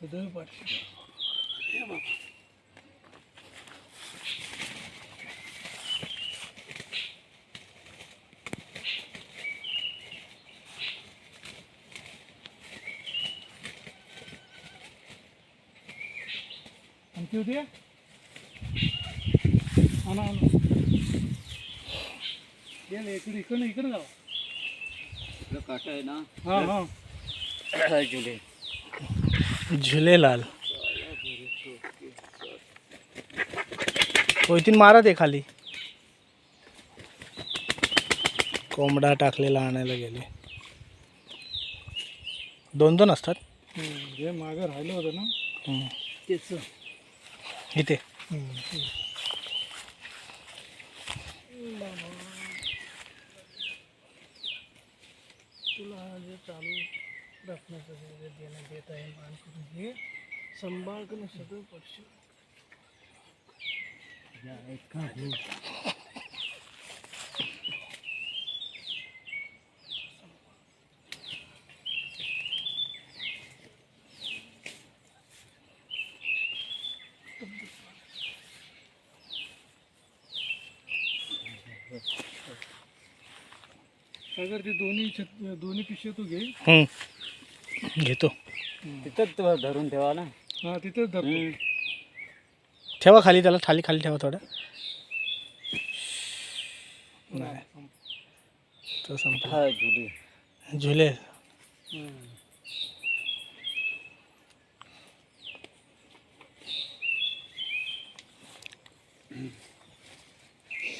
सदैव पाठीशी हे बाबा आणखी होती आणा आणा. इकडे काटा आहे ना? हां हां. जुले झुलेलाल होईतीन मारा ते खाली. कोंबडा टाकलेला आणायला गेले. दोन दोन असतात? जे मागं राहिलं होतं ना. तेच. इथे. चालू रखण्याचं देना देता है मान कर हे सांभाळ करणं सद पक्ष Thank you. अगर ते दोन्ही छत दोन्ही पिशव्या तू घे. हम्म. घेतो. तिथंच तो धरून ठेवा ना. हा तिथेच धरतो. ठेवा खाली त्याला खाली खाली ठेवा थोडं. नाही. तो संपला. हा जुले झुले.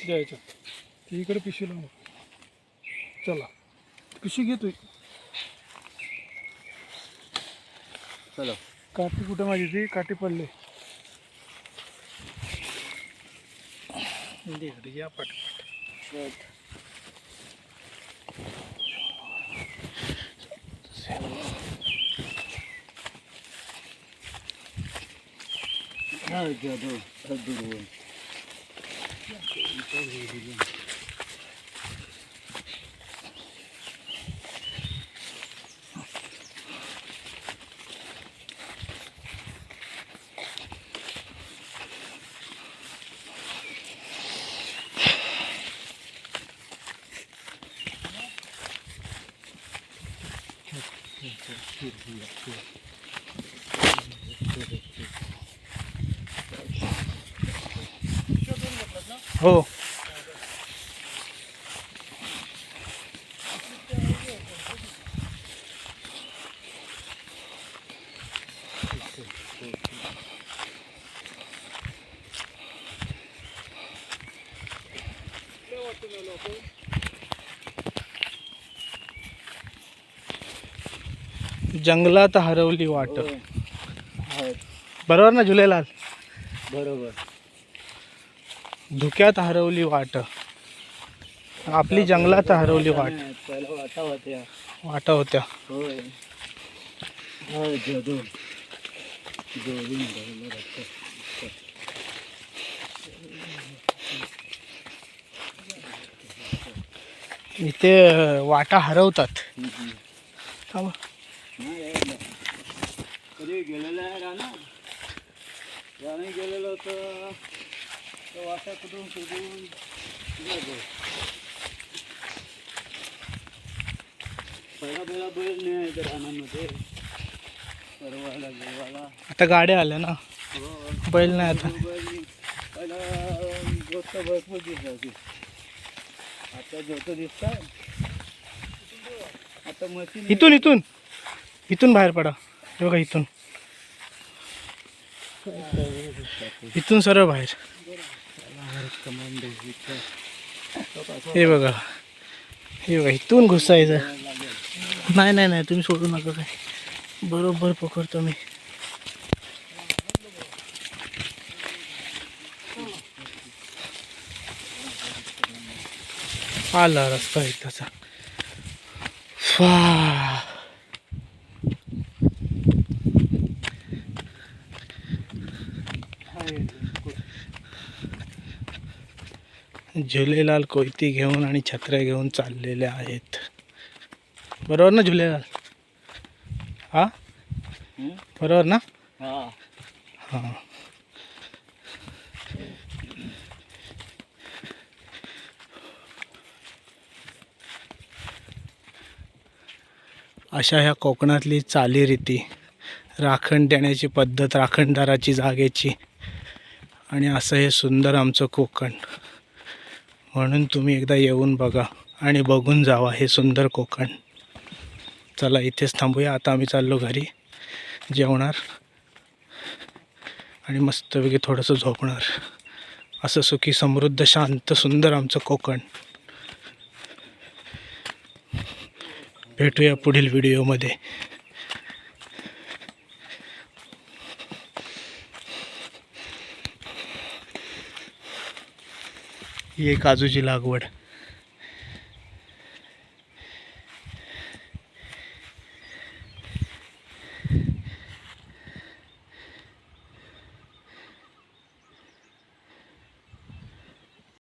द्यायचं. ती इकडे पिशवी लावून चला। पिशवी घेतोय चलो. काठी कुठं माझी ती काठी पडले. या पाठ हा जादू दुर्वण हो. जंगलात हरवली वाट बरोबर ना झुलेलाल बरोबर. धुक्यात हरवली वाट आपली जंगलात हरवली वाट वाटा होत्या. वाटा होत्या. हा. इथे वाटा हरवतात हम्म, हम्म. थांबा. नाही, यायला. कधी गेलेलं आहे राणा. राणी गेलेलं होतं. तर वाटा कुठून कुठून. पहिला पहिला बैल नाही त्या रानामध्ये परवाला आता गाड्या आल्या ना? हो. बैल नाही आता. पहिला गोष्ट भरपूर दिसायची आता जोत दिसतात आता मशीन इथून इथून. इथून बाहेर पडा. हे बघा इथून. इथून सरळ बाहेर. हे बघा. हे बघा इथून घुसायचं. नाही नाही नाही तुम्ही सोडू नका काय. बरोबर पकडतो मी. आला रस्ता एकदाचा फा. झुलेलाल कोयती घेऊन आणि छत्र्या घेऊन चाललेले आहेत. बरोबर ना झुलेलाल? हा? बरोबर ना? हा. हां. अशा ह्या कोकणातली चालीरीती राखण देण्याची पद्धत राखणदाराची जागेची आणि असं हे सुंदर आमचं कोकण. म्हणून तुम्ही एकदा येऊन बघा आणि बघून जावा हे सुंदर कोकण. चला इथेच थांबूया. आता आम्ही चाललो घरी. जेवणार. आणि मस्तपैकी थोडंसं झोपणार. असं सुखी समृद्ध शांत सुंदर आमचं कोकण. भेटूया पुढील व्हिडिओमध्ये ही आहे काजूची लागवड